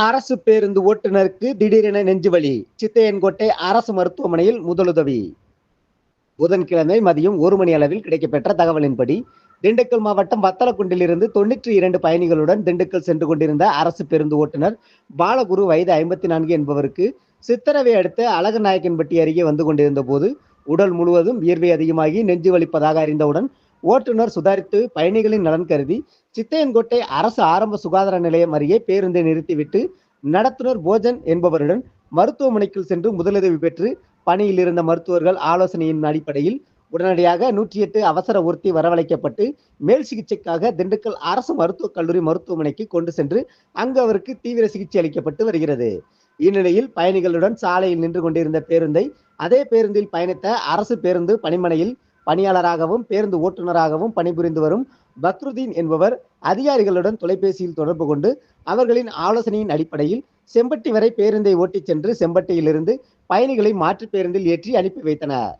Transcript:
அரசு பேருந்து ஓட்டுநருக்கு திடீரென நெஞ்சுவலி சித்தையன்கோட்டை அரசு மருத்துவமனையில் முதலுதவி. புதன்கிழமை மதியம் ஒரு மணி அளவில் கிடைக்கப்பெற்ற தகவலின்படி திண்டுக்கல் மாவட்டம் வத்தலக்குண்டிலிருந்து தொன்னூற்றி இரண்டு பயணிகளுடன் திண்டுக்கல் சென்று கொண்டிருந்த அரசு பேருந்து ஓட்டுநர் பாலகுரு வயது ஐம்பத்தி நான்கு என்பவருக்கு சித்தரவை அடுத்த அழகநாயக்கன்பட்டி அருகே வந்து கொண்டிருந்த போது உடல் முழுவதும் வியர்வை அதிகமாகி நெஞ்சு வலிப்பதாக அறிந்தவுடன் ஓட்டுநர் சுதாரித்து பயணிகளின் நலன் கருதி சித்தையன்கோட்டை அரசு ஆரம்ப சுகாதார நிலையம் அருகே பேருந்தை நிறுத்திவிட்டு நடத்துனர் போஜன் என்பவருடன் மருத்துவமனைக்குள் சென்று முதலுதவி பெற்று பணியில் இருந்த மருத்துவர்கள் ஆலோசனையின் அடிப்படையில் உடனடியாக நூற்றி எட்டு அவசர ஊர்த்தி வரவழைக்கப்பட்டு மேல் சிகிச்சைக்காக திண்டுக்கல் அரசு மருத்துவக் கல்லூரி மருத்துவமனைக்கு கொண்டு சென்று அங்கு அவருக்கு தீவிர சிகிச்சை அளிக்கப்பட்டு வருகிறது. இந்நிலையில் பயணிகளுடன் சாலையில் நின்று கொண்டிருந்த பேருந்தை அதே பேருந்தில் பயணித்த அரசு பேருந்து பணிமனையில் பணியாளராகவும் பேருந்து ஓட்டுநராகவும் பணிபுரிந்து வரும் பக்ருதீன் என்பவர் அதிகாரிகளுடன் தொலைபேசியில் தொடர்பு கொண்டு அவர்களின் ஆலோசனையின் அடிப்படையில் செம்பட்டி வரை பேருந்தை ஓட்டிச் சென்று செம்பட்டியிலிருந்து பயணிகளை மாற்றுப் பேருந்தில் ஏற்றி அனுப்பி வைத்தனர்.